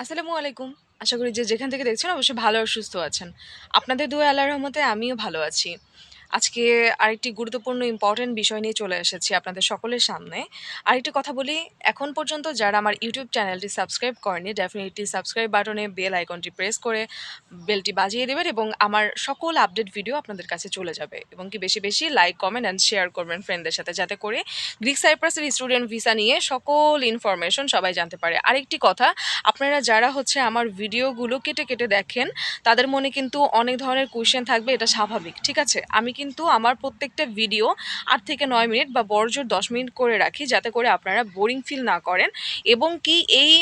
আসসালামু আলাইকুম। আশা করি যে যেখান থেকে দেখছেন অবশ্যই ভালো আর সুস্থ আছেন। আপনাদের দু আল্লাহ রহমতে আমিও ভালো আছি। আজকে আরেকটি গুরুত্বপূর্ণ ইম্পোর্টেন্ট বিষয় নিয়ে চলে এসেছি আপনাদের সকলের সামনে। আরেকটি কথা বলি, এখন পর্যন্ত যারা আমার ইউটিউব চ্যানেলটি সাবস্ক্রাইব করেনি ডেফিনিটলি সাবস্ক্রাইব বাটনে বেল আইকনটি প্রেস করে বেলটি বাজিয়ে দেবেন এবং আমার সকল আপডেট ভিডিও আপনাদের কাছে চলে যাবে এবং কি বেশি, বেশি লাইক, কমেন্ট অ্যান্ড শেয়ার করবেন ফ্রেন্ডদের সাথে যাতে করে গ্রিক সাইপ্রাসের স্টুডেন্ট ভিসা নিয়ে সকল ইনফরমেশন সবাই জানতে পারে। আরেকটি কথা, আপনারা যারা হচ্ছে আমার ভিডিওগুলো কেটে, কেটে দেখেন তাদের মনে কিন্তু অনেক ধরনের কোয়েশ্চেন থাকবে এটা স্বাভাবিক। ঠিক আছে? আমি কিন্তু আমার প্রত্যেকটা ভিডিও আট থেকে নয় মিনিট বা বড়জোর ১০ মিনিট করে রাখি যাতে করে আপনারা বোরিং ফিল না করেন এবং কি এই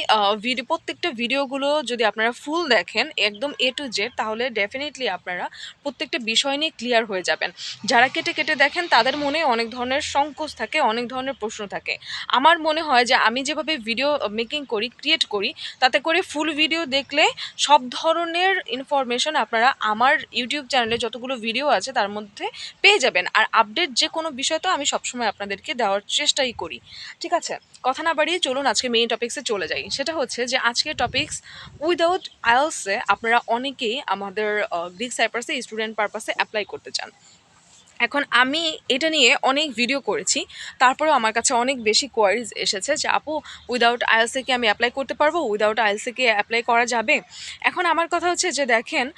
ভিডিও প্রত্যেকটা ভিডিওগুলো যদি আপনারা ফুল দেখেন একদম এ টু জেড তাহলে ডেফিনিটলি আপনারা প্রত্যেকটা বিষয় নিয়ে ক্লিয়ার হয়ে যাবেন। যারা কেটে, কেটে দেখেন তাদের মনে অনেক ধরনের সংকোচ থাকে, অনেক ধরনের প্রশ্ন থাকে। আমার মনে হয় যে আমি যেভাবে ভিডিও মেকিং করি, ক্রিয়েট করি তাতে করে ফুল ভিডিও দেখলে সব ধরনের ইনফরমেশন আপনারা আমার ইউটিউব চ্যানেলে যতগুলো ভিডিও আছে তার মধ্যে পেয়ে যাবেন। আর আপডেট যে কোনো বিষয় তো আমি সবসময় আপনাদেরকে দেওয়ার চেষ্টাই করি। ঠিক আছে? কথা না বাড়িয়ে চলুন আজকে মেইন টপিকসে চলে যাই। সেটা হচ্ছে যে আজকের টপিকস উইদাউট এ আপনারা অনেকেই আমাদের গ্রিক সাইপ্রাসে স্টুডেন্ট পারপাসে অ্যাপ্লাই করতে চান। এখন আমি এটা নিয়ে অনেক ভিডিও করেছি। তারপরেও আমার কাছে অনেক বেশি কোয়ারিজ এসেছে যে, "আপু উইদাউট এ কি আমি অ্যাপ্লাই করতে পারব? উইদাউট আইএলটিএস কি অ্যাপ্লাই করা যাবে?" এখন আমার কথা হচ্ছে যে দেখেন,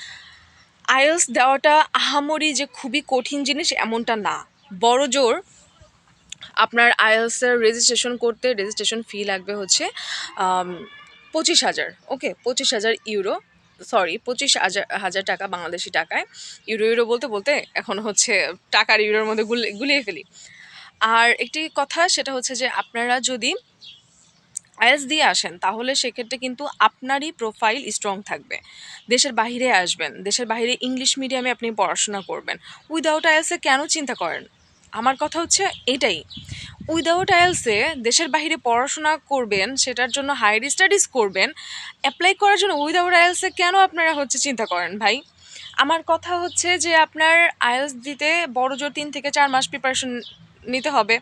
আইএলটিএস দেওয়াটা আহামরি যে খুবই কঠিন জিনিস এমনটা না। বড় জোর আপনার এর রেজিস্ট্রেশন করতে রেজিস্ট্রেশন ফি লাগবে হচ্ছে পঁচিশ হাজার ওকে? ২৫,০০০ ইউরো সরি ২৫ হাজার হাজার টাকা বাংলাদেশি টাকায়। ইউরো, ইউরো বলতে, বলতে এখন হচ্ছে টাকা আর ইউরোর মধ্যে গুল গুলিয়ে ফেলি। আর একটি কথা সেটা হচ্ছে যে আপনারা যদি আইএলটিএস দিয়ে আসেন তাহলে সেক্ষেত্রে কিন্তু আপনারই প্রোফাইল স্ট্রং থাকবে। দেশের বাহিরে আসবেন, দেশের বাহিরে ইংলিশ মিডিয়ামে আপনি পড়াশোনা করবেন। উইথআউট আইএলটিএস এ কেন চিন্তা করেন? আমার কথা হচ্ছে এটাই। উইথআউট আইএলটিএস এ দেশের বাহিরে পড়াশোনা করবেন, সেটার জন্য হায়ার স্টাডিজ করবেন। অ্যাপ্লাই করার জন্য উইথআউট আইএলটিএস এ কেন আপনারা হচ্ছে চিন্তা করেন ভাই? আমার কথা হচ্ছে যে আপনার আইএলটিএস দিতে বড়জোর তিন থেকে চার মাস প্রিপারেশন নিতে হবে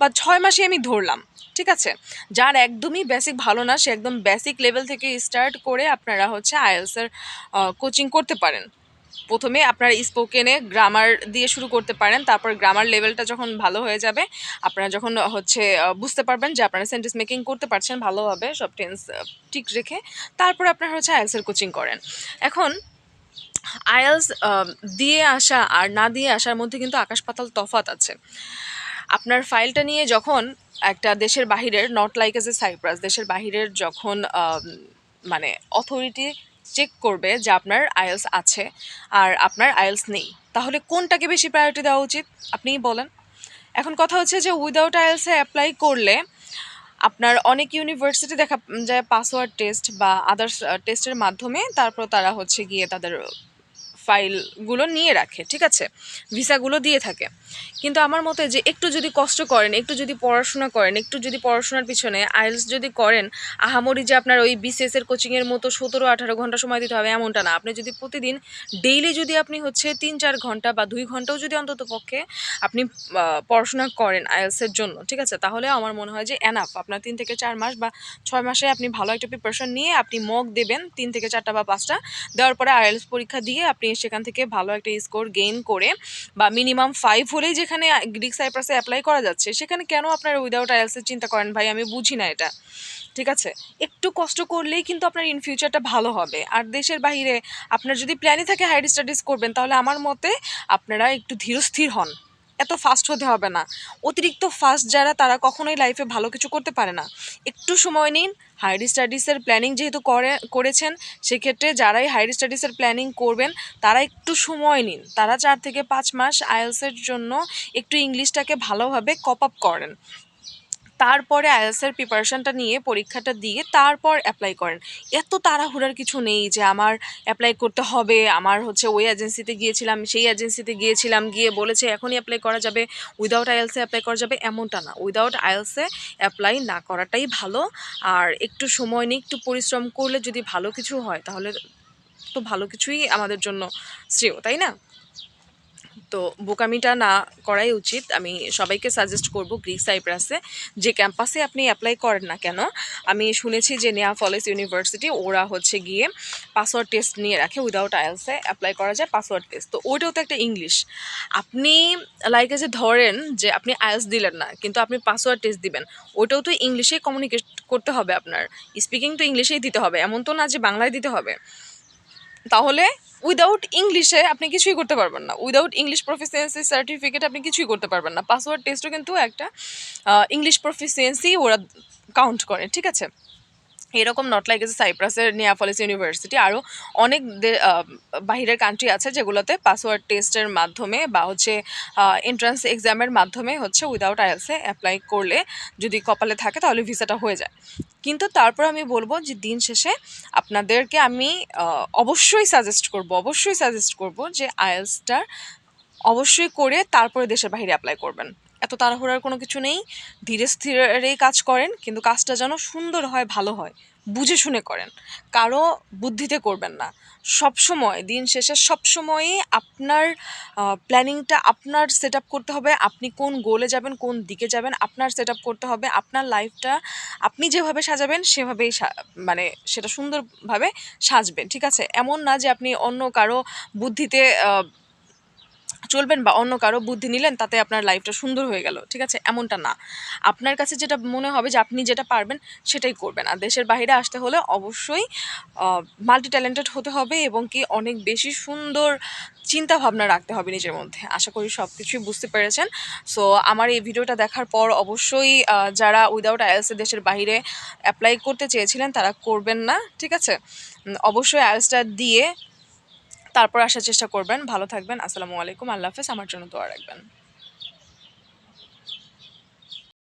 বা ৬ মাসই আমি ধরলাম। ঠিক আছে? যার একদমই বেসিক ভালো না সে একদম বেসিক লেভেল থেকে স্টার্ট করে আপনারা হচ্ছে আইএলটিএস এর আ কোচিং করতে পারেন। ১ম এ আপনার স্পোকেনে গ্রামার দিয়ে শুরু করতে পারেন। তারপর গ্রামার লেভেলটা যখন ভালো হয়ে যাবে, আপনারা যখন হচ্ছে বুঝতে পারবেন যে আপনারা সেন্টেন্স মেকিং করতে পারছেন ভালোভাবে সব টেন্স ঠিক রেখে, তারপরে আপনারা হচ্ছে আইএলটিএস এর কোচিং করেন। এখন আইএলটিএস আ দিয়ে আসা আর না দিয়ে আসার মধ্যে কিন্তু আকাশ-পাতাল তফাৎ আছে। আপনার ফাইলটা নিয়ে যখন একটা দেশের বাহিরের not like as a Cyprus দেশের বাহিরের যখন মানে অথরিটি চেক করবে যে আপনার আইএলটিএস আছে আর আপনার আইএলটিএস নেই, তাহলে কোনটাকে বেশি প্রায়োরিটি দেওয়া উচিত? আপনিই বলেন। এখন কথা হচ্ছে যে উইদাউট আইএলটিএস অ্যাপ্লাই করলে আপনার অনেক ইউনিভার্সিটি দেখা যায় পাসওয়ার্ড টেস্ট বা আদার্স টেস্টের মাধ্যমে তারপর তারা হচ্ছে গিয়ে তাদের ফাইলগুলো নিয়ে রাখে। ঠিক আছে? ভিসাগুলো দিয়ে থাকে। কিন্তু আমার মতে যে একটু যদি কষ্ট করেন, একটু যদি পড়াশোনা করেন, একটু যদি পড়াশোনার পিছনে আইএলটিএস যদি করেন, আহামরি যে আপনার ওই বিসিএসের কোচিংয়ের মতো ১৭-১৮ ঘণ্টা সময় দিতে হবে এমনটা না। আপনি যদি প্রতিদিন ডেইলি যদি আপনি হচ্ছে ৩-৪ ঘণ্টা বা দুই ঘন্টাও যদি অন্ততপক্ষে আপনি পড়াশোনা করেন আইএলটিএস এর জন্য, ঠিক আছে? তাহলে আমার মনে হয় যে এনাফ আপনার তিন থেকে চার মাস বা ছয় মাসে আপনি ভালো একটা প্রিপারেশন নিয়ে আপনি মক দেবেন তিন থেকে চারটা বা পাঁচটা দেওয়ার পরে আইএলটিএস পরীক্ষা দিয়ে আপনি সেখান থেকে ভালো একটা স্কোর গেইন করে বা মিনিমাম ফাইভ হলেই যেখানে গ্রিক সাইপ্রাসে অ্যাপ্লাই করা যাচ্ছে, সেখানে কেন আপনারা উইদাউট আইএলসের চিন্তা করেন ভাই? আমি বুঝি না এটা। ঠিক আছে? একটু কষ্ট করলেই কিন্তু আপনার ইন ফিউচারটা ভালো হবে। আর দেশের বাহিরে আপনার যদি প্ল্যানই থাকে হায়ার স্টাডিজ করবেন তাহলে আমার মতে আপনারা একটু ধীরস্থির হন। এত ফাস্ট হতে হবে না। অতিরিক্ত ফাস্ট যারা তারা কখনোই লাইফে ভালো কিছু করতে পারে না। একটু সময় নিন, হায়ার স্টাডিসের প্ল্যানিং যেহেতু করে করেছেন, সেক্ষেত্রে যারাই হায়ার স্টাডিসের প্ল্যানিং করবেন তারা একটু সময় নিন। তারা চার থেকে পাঁচ মাস আইএলসের জন্য একটু ইংলিশটাকে ভালোভাবে কপ আপ করেন। তারপরে আইএলটিএস এর প্রিপারেশনটা নিয়ে পরীক্ষাটা দিয়ে তারপর অ্যাপ্লাই করেন। এত তাড়াহুড়ার কিছু নেই যে আমার অ্যাপ্লাই করতে হবে, আমার হচ্ছে ওই এজেন্সিতে গিয়েছিলাম, সেই এজেন্সিতে গিয়েছিলাম, গিয়ে বলেছে এখনই অ্যাপ্লাই করা যাবে, উইদাউট আইএলটিএস অ্যাপ্লাই করা যাবে এমনটা না। উইদাউট আইএলটিএস অ্যাপ্লাই না করাটাই ভালো। আর একটু সময় নিয়ে একটু পরিশ্রম করলে যদি ভালো কিছু হয় তাহলে তো ভালো কিছুই আমাদের জন্য শ্রেয়, তাই না? তো বোকামিটা না করাই উচিত। আমি সবাইকে সাজেস্ট করব গ্রিক সাইপ্রাসে যে ক্যাম্পাসে আপনি অ্যাপ্লাই করেন না কেন, আমি শুনেছি যে নেয়া ফলেস ইউনিভার্সিটি ওরা হচ্ছে গিয়ে পাসওয়ার্ড টেস্ট নিয়ে রাখে উইদাউট আইএলসে অ্যাপ্লাই করা যায় পাসওয়ার্ড টেস্ট তো ওইটাও তো একটা ইংলিশ আপনি লাইকে যে ধরেন যে আপনি আইএলস দিলেন না, কিন্তু আপনি পাসওয়ার্ড টেস্ট দিবেন, ওইটাও তো ইংলিশেই কমিউনিকেট করতে হবে আপনার। স্পিকিং তো ইংলিশেই দিতে হবে, এমন তো না যে বাংলায় দিতে হবে। তাহলে উইদাউট ইংলিশে আপনি কিছুই করতে পারবেন না। উইদাউট ইংলিশ প্রফিসিয়েন্সি সার্টিফিকেট আপনি কিছুই করতে পারবেন না। পাসওয়ার্ড টেস্টও কিন্তু একটা ইংলিশ প্রফিসিয়েন্সি ওরা কাউন্ট করে, ঠিক আছে? এরকম নট লাইক এসে সাইপ্রাসের নিয়াফলিস ইউনিভার্সিটি আরও অনেক বাহিরের কান্ট্রি আছে যেগুলোতে পাসওয়ার্ড টেস্টের মাধ্যমে বা হচ্ছে এন্ট্রান্স এক্সামের মাধ্যমে হচ্ছে উইদাউট আইএলসে অ্যাপ্লাই করলে যদি কপালে থাকে তাহলে ভিসাটা হয়ে যায়। কিন্তু তারপর আমি বলব যে দিন শেষে আপনাদেরকে আমি অবশ্যই সাজেস্ট করব, অবশ্যই সাজেস্ট করব যে আয়েলসটা অবশ্যই করে তারপরে দেশের বাইরে অ্যাপ্লাই করবেন। এত তাড়াহুড়ার কোনো কিছু নেই। ধীরে স্থিরেই কাজ করেন, কিন্তু কাজটা যেন সুন্দর হয়, ভালো হয়। বুঝে শুনে করেন। কারও বুদ্ধিতে করবেন না। সব সময় দিন শেষে সব সময়ই আপনার প্ল্যানিংটা আপনার সেট করতে হবে। আপনি কোন গোলে যাবেন, কোন দিকে যাবেন, আপনার সেট করতে হবে। আপনার লাইফটা আপনি যেভাবে সাজাবেন, সেভাবেই মানে সেটা সুন্দরভাবে সাজবেন, ঠিক আছে? এমন না যে আপনি অন্য কারও বুদ্ধিতে চলবেন বা অন্য কারও বুদ্ধি নিলেন, তাতে আপনার লাইফটা সুন্দর হয়ে গেল, ঠিক আছে? এমনটা না। আপনার কাছে যেটা মনে হবে যে আপনি যেটা পারবেন, সেটাই করবেন। আর দেশের বাইরে আসতে হলে অবশ্যই মাল্টি ট্যালেন্টেড হতে হবে এবং কি অনেক বেশি সুন্দর চিন্তা ভাবনা রাখতে হবে নিজের মধ্যে। আশা করি সব কিছুই বুঝতে পেরেছেন। সো আমার এই ভিডিওটা দেখার পর অবশ্যই যারা উইদাউট আইএলসে দেশের বাইরে অ্যাপ্লাই করতে চেয়েছিলেন, তারা করবেন না, ঠিক আছে? অবশ্যই আইএলসটা দিয়ে তারপর আসার চেষ্টা করবেন। ভালো থাকবেন। আসসালামু আলাইকুম। আল্লাহ হাফেজ। আমার জন্য দোয়া রাখবেন।